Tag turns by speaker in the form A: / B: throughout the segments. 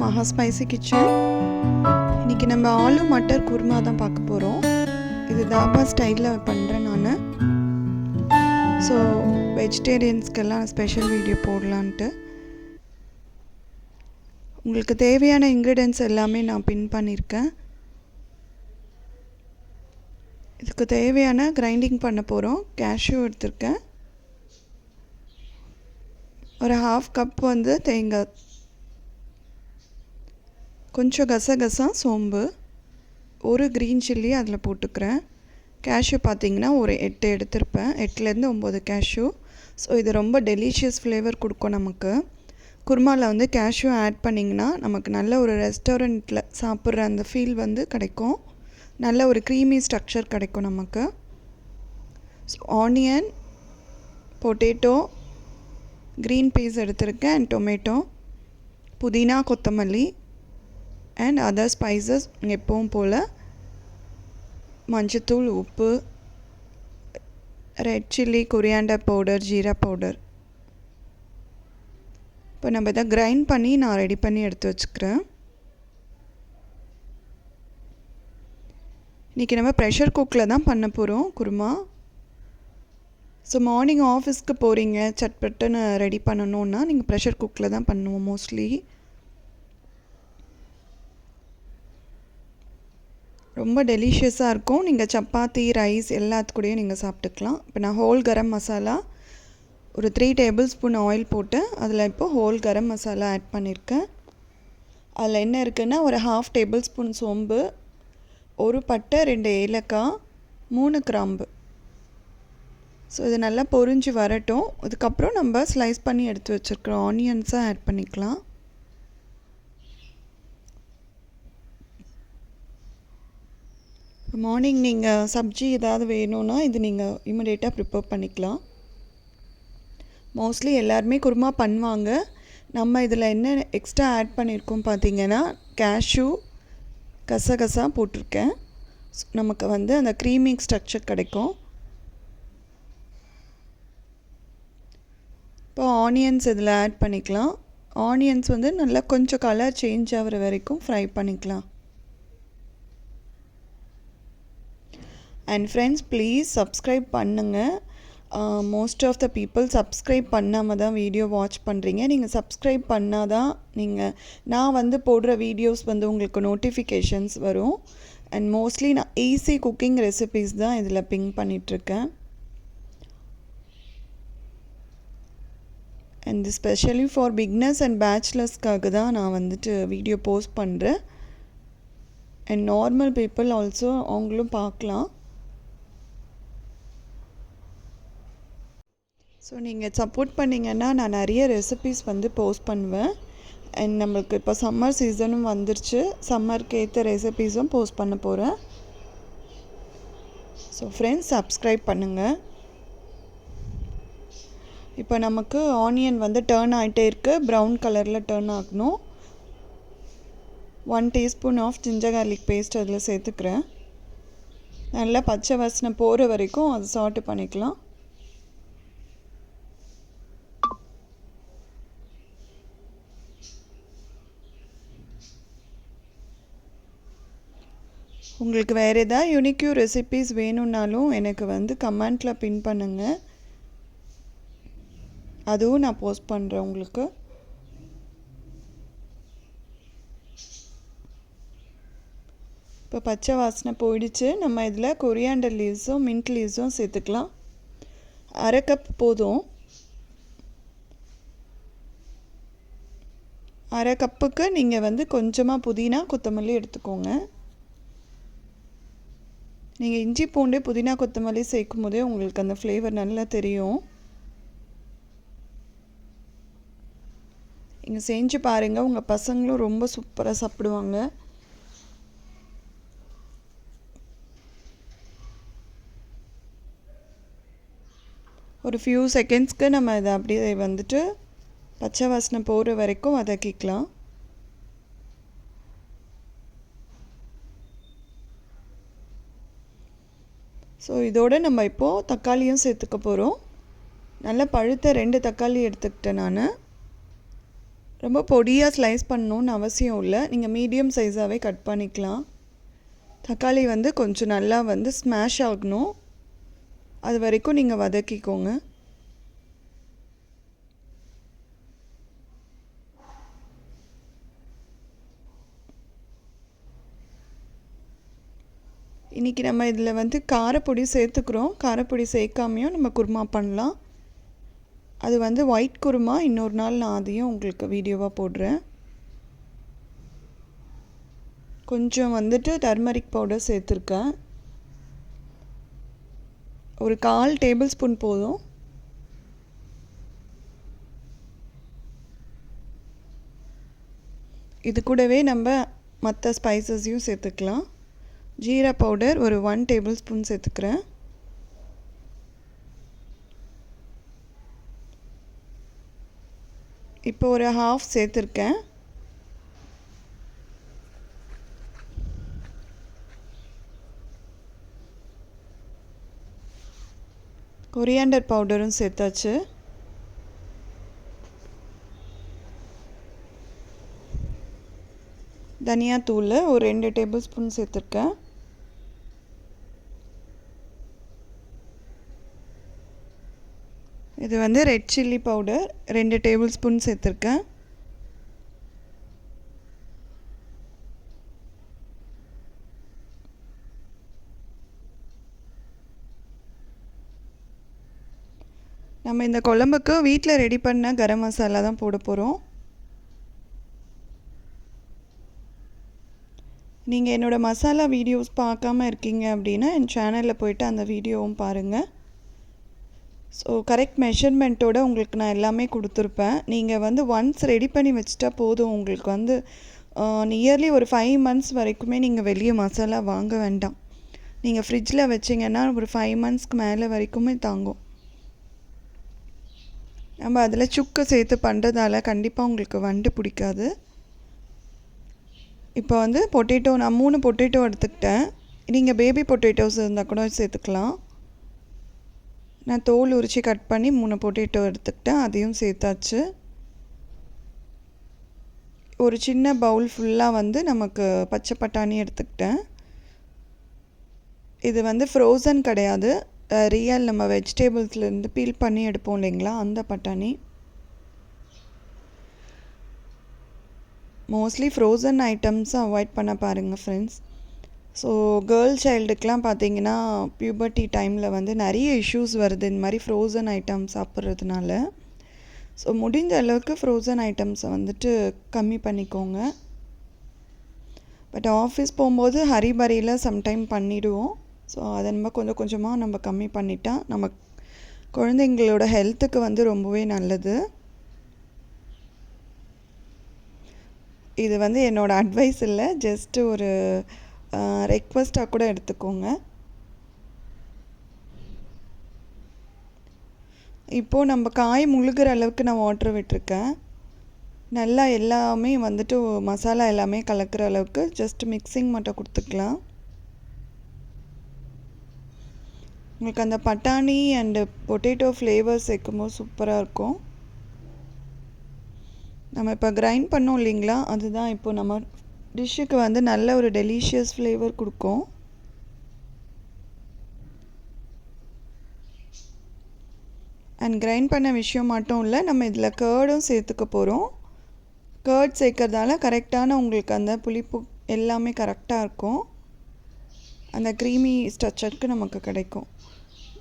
A: மகா spicy kitchen இன்றைக்கி நம்ம ஆலு மட்டர் குருமா தான் பார்க்க போகிறோம் இது தாபா ஸ்டைலில் பண்ணுறேன் நான். ஸோ வெஜிடேரியன்ஸ்க்கெல்லாம் ஸ்பெஷல் வீடியோ போடலான்ட்டு. உங்களுக்கு தேவையான இன்க்ரீடியன்ஸ் எல்லாமே நான் பின் பண்ணியிருக்கேன் இதுக்கு தேவையான கிரைண்டிங் பண்ண போகிறோம் கேஷ்யூ எடுத்திருக்கேன். ஒரு ஹாஃப் கப் வந்து தேங்காய் கொஞ்சம் கசகசா சோம்பு ஒரு க்ரீன் சில்லி அதில் போட்டுக்கிறேன். கேஷ்யூ பார்த்தீங்கன்னா ஒரு எட்டு எடுத்திருப்பேன். எட்டுலேருந்து ஒம்பது கேஷ்யூ ஸோ இது ரொம்ப டெலிஷியஸ் ஃப்ளேவர் கொடுக்கும் நமக்கு. குருமாவில் வந்து கேஷ்யூ ஆட் பண்ணிங்கன்னா நமக்கு நல்ல ஒரு ரெஸ்டாரண்ட்டில் சாப்பிட்ற அந்த ஃபீல் வந்து கிடைக்கும். நல்ல ஒரு க்ரீமி ஸ்ட்ரக்சர் கிடைக்கும் நமக்கு. So onion potato green peas எடுத்திருக்கேன் அண்ட் டொமேட்டோ புதினா கொத்தமல்லி. அண்ட் அதர் ஸ்பைசஸ் எப்பவும் போல் மஞ்சத்தூள் உப்பு red chilli coriander powder jeera powder இப்போ நம்ம இதை கிரைண்ட் பண்ணி நான் ரெடி பண்ணி எடுத்து வச்சுக்கிறேன். இன்றைக்கி நம்ம ப்ரெஷர் குக்கில் தான் பண்ண போகிறோம் குருமா. ஸோ மார்னிங் ஆஃபீஸ்க்கு போகிறீங்க சட்பட்டுன்னு ரெடி பண்ணணுன்னா நீங்கள் ப்ரெஷர் குக்கில் தான் பண்ணுவோம் மோஸ்ட்லி ரொம்ப டெலிஷியஸாக இருக்கும். நீங்கள் சப்பாத்தி ரைஸ் எல்லாத்துக்கூடையும் நீங்கள் சாப்பிட்டுக்கலாம். இப்போ நான் ஹோல் கரம் மசாலா ஒரு த்ரீ டேபிள் ஸ்பூன் ஆயில் போட்டு அதில் இப்போது ஹோல் கரம் மசாலா ஆட் பண்ணியிருக்கேன் அதில் என்ன இருக்குன்னா ஒரு ஹாஃப் டேபிள் ஸ்பூன் சோம்பு ஒரு பட்டை ரெண்டு ஏலக்காய் மூணு கிராம்பு. ஸோ இது நல்லா பொரிஞ்சு வரட்டும். அதுக்கப்புறம் நம்ம ஸ்லைஸ் பண்ணி எடுத்து வச்சுருக்கிற ஆனியன்ஸை ஆட் பண்ணிக்கலாம். மார்னிங் நீங்கள் சப்ஜி ஏதாவது வேணும்னா இது நீங்கள் இமிடியேட்டாக ப்ரிப்பேர் பண்ணிக்கலாம். மோஸ்ட்லி எல்லாருமே குருமா பண்ணுவாங்க. நம்ம இதில் என்ன எக்ஸ்ட்ரா ஆட் பண்ணியிருக்கோம் பார்த்தீங்கன்னா கேஷ்யூ கசகசா போட்டிருக்கேன். நமக்கு வந்து அந்த க்ரீமிங் ஸ்ட்ரக்சர் கிடைக்கும். இப்போ ஆனியன்ஸ் இதில் ஆட் பண்ணிக்கலாம். ஆனியன்ஸ் வந்து நல்லா கொஞ்சம் கலர் சேஞ்ச் ஆகிற வரைக்கும் ஃப்ரை பண்ணிக்கலாம். அண்ட் ஃப்ரெண்ட்ஸ் ப்ளீஸ் சப்ஸ்கிரைப் பண்ணுங்கள் most of the people subscribe பண்ணாமல் தான் வீடியோ வாட்ச் பண்ணுறீங்க நீங்கள் சப்ஸ்கிரைப் பண்ணால் தான் நீங்கள் நான் வந்து போடுற வீடியோஸ் வந்து உங்களுக்கு நோட்டிஃபிகேஷன்ஸ் வரும். அண்ட் மோஸ்ட்லி நான் ஈஸி குக்கிங் ரெசிபீஸ் தான் இதில் பிங்க் பண்ணிகிட்ருக்கேன் and specially for beginners and பேச்சுலர்ஸ்க்காக தான் நான் வந்துட்டு வீடியோ போஸ்ட் பண்ணுறேன் அண்ட் நார்மல் பீப்புள் ஆல்சோ அவங்களும் பார்க்கலாம். ஸோ நீங்கள் சப்போர்ட் பண்ணிங்கன்னா நான் நிறைய ரெசிபீஸ் வந்து போஸ்ட் பண்ணுவேன். அண்ட் நம்மளுக்கு இப்போ சம்மர் சீசனும் வந்துருச்சு. சம்மருக்கு ஏற்ற ரெசிபீஸும் போஸ்ட் பண்ண போகிறேன் ஸோ ஃப்ரெண்ட்ஸ் சப்ஸ்கிரைப் பண்ணுங்கள் இப்போ நமக்கு ஆனியன் வந்து டேர்ன் ஆகிட்டே இருக்குது ப்ரௌன் கலரில் டேர்ன் ஆகணும். One teaspoon of ginger garlic paste அதில் சேர்த்துக்கிறேன். நல்லா பச்சை வாசனை போகிற வரைக்கும் அது சால்ட்டு பண்ணிக்கலாம். உங்களுக்கு வேறு எதாவது யூனிக்யூ ரெசிபீஸ் வேணும்னாலும் எனக்கு வந்து கமெண்ட்டில் பின் பண்ணுங்கள் அதுவும் நான் போஸ்ட் பண்ணுறேன் உங்களுக்கு. இப்போ பச்சை வாசனை போயிடுச்சு. நம்ம இதில் கொரியாண்டர் லீவ்ஸும் மின்ட் லீவ்ஸும் சேர்த்துக்கலாம். அரை கப் போதும். அரை கப்புக்கு நீங்கள் வந்து கொஞ்சமாக புதினா கொத்தமல்லி எடுத்துக்கோங்க. நீங்கள் இஞ்சி பூண்டு புதினா கொத்தமல்லி சேர்க்கும் போதே உங்களுக்கு அந்த ஃப்ளேவர் நல்லா தெரியும். நீங்கள் செஞ்சு பாருங்கள் உங்கள் பசங்களும் ரொம்ப சூப்பராக சாப்பிடுவாங்க. ஒரு ஃபியூ செகண்ட்ஸ்க்கு நம்ம இதை அப்படியே வந்துட்டு பச்சை வாசனை போகிற வரைக்கும் வதக்கிக்கலாம் ஸோ இதோடு நம்ம இப்போது தக்காளியும் சேர்த்துக்க போகிறோம் நல்ல பழுத்த ரெண்டு தக்காளி எடுத்துக்கிட்டேன் நான். ரொம்ப பொடியாக ஸ்லைஸ் பண்ணணுன்னு அவசியம் இல்லை. நீங்கள் மீடியம் சைஸாகவே கட் பண்ணிக்கலாம். தக்காளி வந்து கொஞ்சம் நல்லா வந்து ஸ்மாஷ் ஆகணும். அது வரைக்கும் நீங்கள் வதக்கிக்கோங்க. இன்றைக்கி நம்ம இதில் வந்து காரப்பொடி சேர்த்துக்கிறோம். காரப்பொடி சேர்க்காமையும் நம்ம குருமா பண்ணலாம். அது வந்து ஒயிட் குருமா. இன்னொரு நாள் நான் அதையும் உங்களுக்கு வீடியோவாக போடுறேன். கொஞ்சம் வந்துட்டு டர்மரிக் பவுடர் சேர்த்துருக்கேன். ஒரு கால் டேபிள் ஸ்பூன் போதும். இது கூடவே நம்ம மற்ற ஸ்பைசஸையும் சேர்த்துக்கலாம். ஜீரா பவுடர் ஒரு ஒன் டேபிள் ஸ்பூன் சேர்த்துக்கிறேன். இப்போ ஒரு ஹாஃப் சேர்த்துருக்கேன். கொரியாண்டர் பவுடரும் சேர்த்தாச்சு. தனியாத்தூள் ஒரு ரெண்டு டேபிள் ஸ்பூன் சேர்த்துருக்கேன். இது வந்து ரெட் சில்லி பவுடர். ரெண்டு டேபிள் ஸ்பூன் சேர்த்துருக்கேன். நம்ம இந்த குழம்புக்கு வீட்டில் ரெடி பண்ண கரம் மசாலா தான் போட போகிறோம் நீங்கள் என்னோடய மசாலா வீடியோஸ் பார்க்காம இருக்கீங்க அப்படின்னா என் சேனலில் போயிட்டு அந்த வீடியோவும் பாருங்கள் ஸோ கரெக்ட் மெஷர்மெண்ட்டோட உங்களுக்கு நான் எல்லாமே கொடுத்துருப்பேன். நீங்கள் வந்து ஒன்ஸ் ரெடி பண்ணி வச்சுட்டா போதும். உங்களுக்கு வந்து நியர்லி ஒரு ஃபைவ் மந்த்ஸ் வரைக்குமே நீங்கள் வெளியே மசாலா வாங்க வேண்டாம். நீங்கள் ஃப்ரிட்ஜில் வச்சிங்கன்னா ஒரு ஃபைவ் மந்த்ஸ்க்கு மேலே வரைக்குமே தாங்கும். நம்ம அதில் சுக்கு சேர்த்து பண்ணுறதால கண்டிப்பாக உங்களுக்கு வண்டு பிடிக்காது. இப்போ வந்து பொட்டேட்டோ நான் மூணு பொட்டேட்டோ எடுத்துக்கிட்டேன். நீங்கள் பேபி பொட்டேட்டோஸ் இருந்தால் கூட சேர்த்துக்கலாம். நான் தோல் உரித்து கட் பண்ணி மூணு பொட்டேட்டோ எடுத்துக்கிட்டேன். அதையும் சேர்த்தாச்சு. ஒரு சின்ன பவுல் ஃபுல்லாக வந்து நமக்கு பச்சை பட்டாணி எடுத்துக்கிட்டேன். இது வந்து ஃப்ரோசன் கிடையாது. ரியல் நம்ம வெஜிடேபிள்ஸ்லேருந்து பீல் பண்ணி எடுப்போம் இல்லைங்களா? அந்த பட்டாணி. மோஸ்ட்லி ஃப்ரோசன் ஐட்டம்ஸும் அவாய்ட் பண்ண பாருங்கள் ஃப்ரெண்ட்ஸ் ஸோ கேர்ள் சைல்டுக்கெலாம் பார்த்தீங்கன்னா பியூபர்ட்டி டைமில் வந்து நிறைய இஷ்யூஸ் வருது. இந்த மாதிரி ஃப்ரோசன் ஐட்டம் சாப்பிட்றதுனால. ஸோ முடிஞ்ச அளவுக்கு ஃப்ரோசன் ஐட்டம்ஸை வந்துட்டு கம்மி பண்ணிக்கோங்க. பட் ஆஃபீஸ் போகும்போது ஹரிபரியில் சம்டைம் பண்ணிவிடுவோம் ஸோ அதை நம்ம கொஞ்சம் கொஞ்சமாக நம்ம கம்மி பண்ணிட்டா நம்ம குழந்தைங்களோட ஹெல்த்துக்கு வந்து ரொம்பவே நல்லது. இது வந்து என்னோடய அட்வைஸ் இல்லை ஜஸ்ட்டு ஒரு ரெக்வஸ்ட்டாக கூட எடுத்துக்கோங்க. இப்போது நம்ம காய் முழுகிற அளவுக்கு நான் வாட்ரு விட்டுருக்கேன். நல்லா எல்லாமே வந்துட்டு மசாலா எல்லாமே கலக்கிற அளவுக்கு ஜஸ்ட் மிக்சிங் மட்டும் கொடுத்துக்கலாம். உங்களுக்கு அந்த பட்டாணி அண்டு பொட்டேட்டோ ஃப்ளேவர் சேர்க்கும்போது சூப்பராக இருக்கும். நம்ம இப்போ கிரைண்ட் பண்ணோம் இல்லைங்களா? அதுதான் இப்போ நம்ம டிஷ்ஷுக்கு வந்து நல்ல ஒரு டெலிஷியஸ் ஃப்ளேவர் கொடுக்கும். அண்ட் கிரைண்ட் பண்ண விஷயம் மட்டும் இல்லை நம்ம இதில் கேர்டும் சேர்த்துக்க போகிறோம் கேர்ட் சேர்க்கறதால கரெக்டான உங்களுக்கு அந்த புளிப்பு எல்லாமே கரெக்டாக இருக்கும். அந்த க்ரீமி ஸ்ட்ரக்சருக்கு நமக்கு கிடைக்கும்.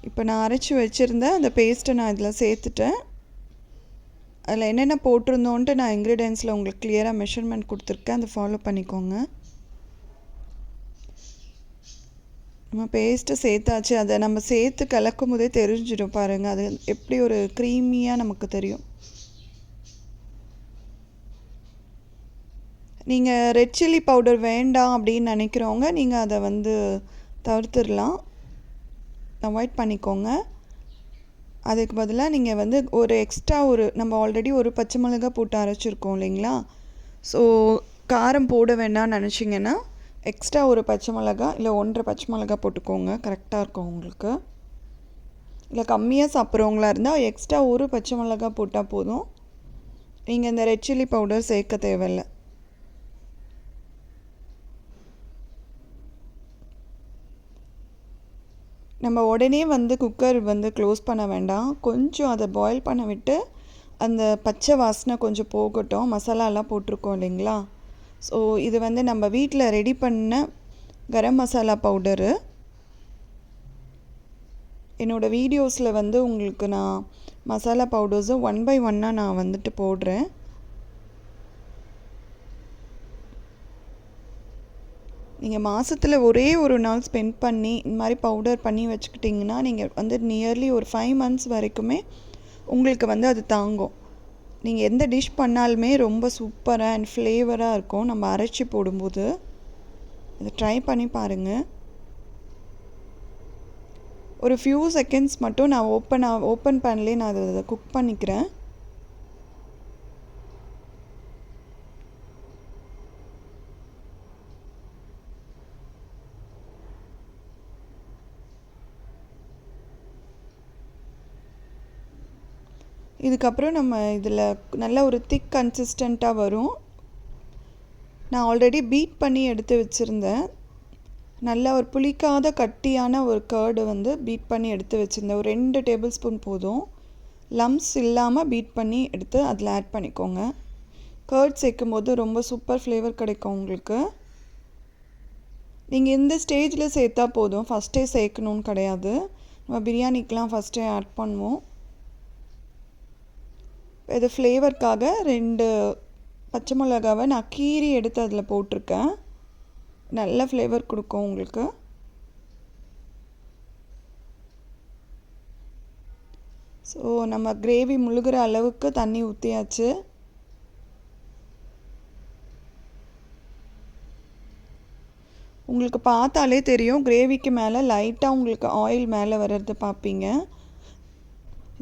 A: இப்போ நான் அரைச்சி வச்சுருந்தேன் அந்த பேஸ்ட்டை நான் இதில் சேர்த்துட்டேன். அதில் என்னென்ன போட்டிருந்தோன்ட்டு நான் இன்க்ரீடியன்ஸில் உங்களுக்கு கிளியராக மெஷர்மெண்ட் கொடுத்துருக்கேன். அதை ஃபாலோ பண்ணிக்கோங்க. நம்ம பேஸ்ட்டு சேர்த்தாச்சு. அதை நம்ம சேர்த்து கலக்கும் போதே தெரிஞ்சிடும் பாருங்கள் அது எப்படி ஒரு க்ரீமியாக நமக்கு தெரியும். நீங்கள் ரெட் சில்லி பவுடர் வேண்டாம் அப்படின்னு நினைக்கிறவங்க நீங்கள் அதை வந்து தவிர்த்துடலாம். அவாய்ட் பண்ணிக்கோங்க. அதுக்கு பதிலாக நீங்கள் வந்து ஒரு எக்ஸ்ட்ரா ஒரு நம்ம ஆல்ரெடி ஒரு பச்சை மிளகா போட்டு அரைச்சிருக்கோம் இல்லைங்களா? ஸோ காரம் போட வேண்டாம்னு நினச்சிங்கன்னா எக்ஸ்ட்ரா ஒரு பச்சை மிளகா இல்லை ஒன்றரை பச்சை மிளகா போட்டுக்கோங்க. கரெக்டாக இருக்கும் உங்களுக்கு. இல்லை கம்மியாக சாப்பிட்றவங்களா இருந்தால் எக்ஸ்ட்ரா ஒரு பச்சை மிளகா போட்டால் போதும். நீங்கள் இந்த ரெட் சில்லி பவுடர் சேர்க்க தேவையில்ல. நம்ம உடனே வந்து குக்கர் வந்து க்ளோஸ் பண்ண வேண்டாம். கொஞ்சம் அதை பாயில் பண்ண விட்டு அந்த பச்சை வாசனை கொஞ்சம் போகட்டும். மசாலாலாம் போட்டிருக்கோம் இல்லைங்களா? ஸோ இது வந்து நம்ம வீட்டில் ரெடி பண்ண கரம் மசாலா பவுடரு என்னோடய வீடியோஸில் வந்து உங்களுக்கு நான் மசாலா பவுடர்ஸும் ஒன் பை ஒன்னாக நான் வந்துட்டு போடுறேன். நீங்கள் மாதத்தில் ஒரே ஒரு நாள் ஸ்பெண்ட் பண்ணி இந்த மாதிரி பவுடர் பண்ணி வச்சுக்கிட்டிங்கன்னா நீங்கள் வந்து நியர்லி ஒரு ஃபைவ் மந்த்ஸ் வரைக்குமே உங்களுக்கு வந்து அது தாங்கும். நீங்கள் எந்த டிஷ் பண்ணாலுமே ரொம்ப சூப்பராக அண்ட் ஃப்ளேவராக இருக்கும். நம்ம அரைச்சி போடும்போது. இதை ட்ரை பண்ணி பாருங்கள் ஒரு ஃபியூ செகண்ட்ஸ் மட்டும் நான் ஓப்பன் ஓப்பன் பண்ணலே நான் அதை குக் பண்ணிக்கிறேன். இதுக்கப்புறம் நம்ம இதில் நல்ல ஒரு திக் கன்சிஸ்டண்ட்டாக வரும். நான் ஆல்ரெடி பீட் பண்ணி எடுத்து வச்சுருந்தேன். நல்ல ஒரு புளிக்காத கட்டியான ஒரு கேர்டு வந்து பீட் பண்ணி எடுத்து வச்சுருந்தேன். ஒரு ரெண்டு டேபிள் ஸ்பூன் போதும். லம்ஸ் இல்லாமல் பீட் பண்ணி எடுத்து அதில் ஆட் பண்ணிக்கோங்க. கேர்ட் சேர்க்கும் போது ரொம்ப சூப்பர் ஃப்ளேவர் கிடைக்கும் உங்களுக்கு. நீங்கள் இந்த ஸ்டேஜில் சேர்த்தா போதும். ஃபஸ்ட்டே சேர்க்கணுன்னு கிடையாது. நம்ம பிரியாணிக்கெலாம் ஃபஸ்ட்டே ஆட் பண்ணுவோம். இது ஃப்ளேவருக்காக ரெண்டு பச்சை மிளகாவை நான் கீரி எடுத்து அதில் போட்டிருக்கேன். நல்ல ஃப்ளேவர் கொடுக்கும் உங்களுக்கு. ஸோ நம்ம கிரேவி முழுகிற அளவுக்கு தண்ணி ஊற்றியாச்சு உங்களுக்கு பார்த்தாலே தெரியும் கிரேவிக்கு மேலே லைட்டாக உங்களுக்கு ஆயில் மேலே வர்றது பார்ப்பீங்க.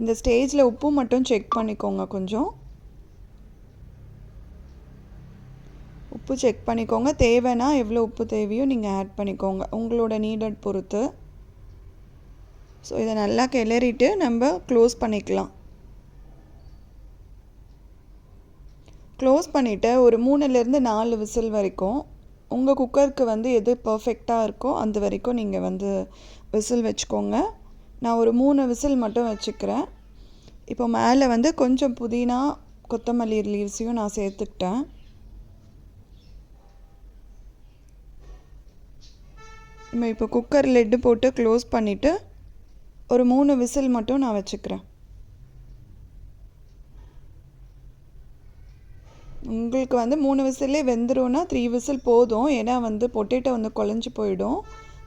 A: இந்த ஸ்டேஜில் உப்பு மட்டும் செக் பண்ணிக்கோங்க கொஞ்சம். உப்பு செக் பண்ணிக்கோங்க. தேவைன்னா எவ்வளோ உப்பு தேவையோ நீங்கள் ஆட் பண்ணிக்கோங்க. உங்களோட நீடட் பொறுத்து. ஸோ இதை நல்லா கிளறிட்டு நம்ம க்ளோஸ் பண்ணிக்கலாம். க்ளோஸ் பண்ணிவிட்டு ஒரு மூணுலேருந்து நாலு விசில் வரைக்கும் உங்கள் குக்கருக்கு வந்து எது பர்ஃபெக்டாக இருக்கோ அந்த வரைக்கும் நீங்கள் வந்து விசில் வச்சுக்கோங்க. நான் ஒரு மூணு விசில் மட்டும் வச்சுக்கிறேன். இப்போ மேலே வந்து கொஞ்சம் புதினா கொத்தமல்லி லீவ்ஸையும் நான் சேர்த்துக்கிட்டேன். நம்ம இப்போ குக்கர் லெட்டு போட்டு க்ளோஸ் பண்ணிவிட்டு ஒரு மூணு விசில் மட்டும் நான் வச்சுக்கிறேன். உங்களுக்கு வந்து மூணு விசிலே வெந்துரும்னா த்ரீ விசில் போதும். ஏன்னா வந்து பொட்டேட்டோ வந்து குழஞ்சி போயிடும்.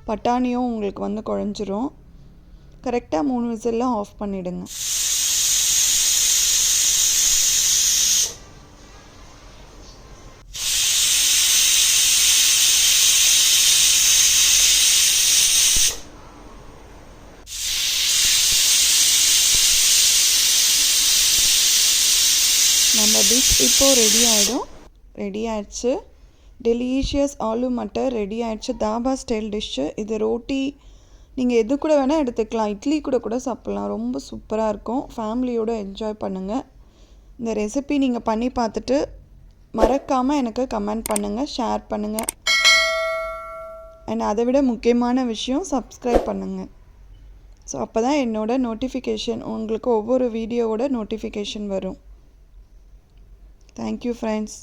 A: பட்டாணியும் உங்களுக்கு வந்து குழஞ்சிரும். கரெக்டாக மூணு விசில்லாம் ஆஃப் பண்ணிவிடுங்க நம்ம டிஷ் இப்போது ரெடி ஆகிடும் ரெடி ஆயிடுச்சு. டெலிஷியஸ் ஆலு மட்டர் ரெடி ஆயிடுச்சு. தாபா ஸ்டைல் டிஷ்ஷு இது. ரோட்டி நீங்கள் எது கூட வேணால் எடுத்துக்கலாம். இட்லி கூட கூட சாப்பிட்லாம். ரொம்ப சூப்பராக இருக்கும். ஃபேமிலியோடு என்ஜாய் பண்ணுங்கள் இந்த ரெசிபி நீங்கள் பண்ணி பார்த்துட்டு மறக்காமல் எனக்கு கமெண்ட் பண்ணுங்கள் ஷேர் பண்ணுங்கள் அண்ட் அதை விட முக்கியமான விஷயம் சப்ஸ்கிரைப் பண்ணுங்கள் ஸோ அப்போ தான் என்னோடய நோட்டிஃபிகேஷன் உங்களுக்கு ஒவ்வொரு வீடியோவோட நோட்டிஃபிகேஷன் வரும். Thank you friends.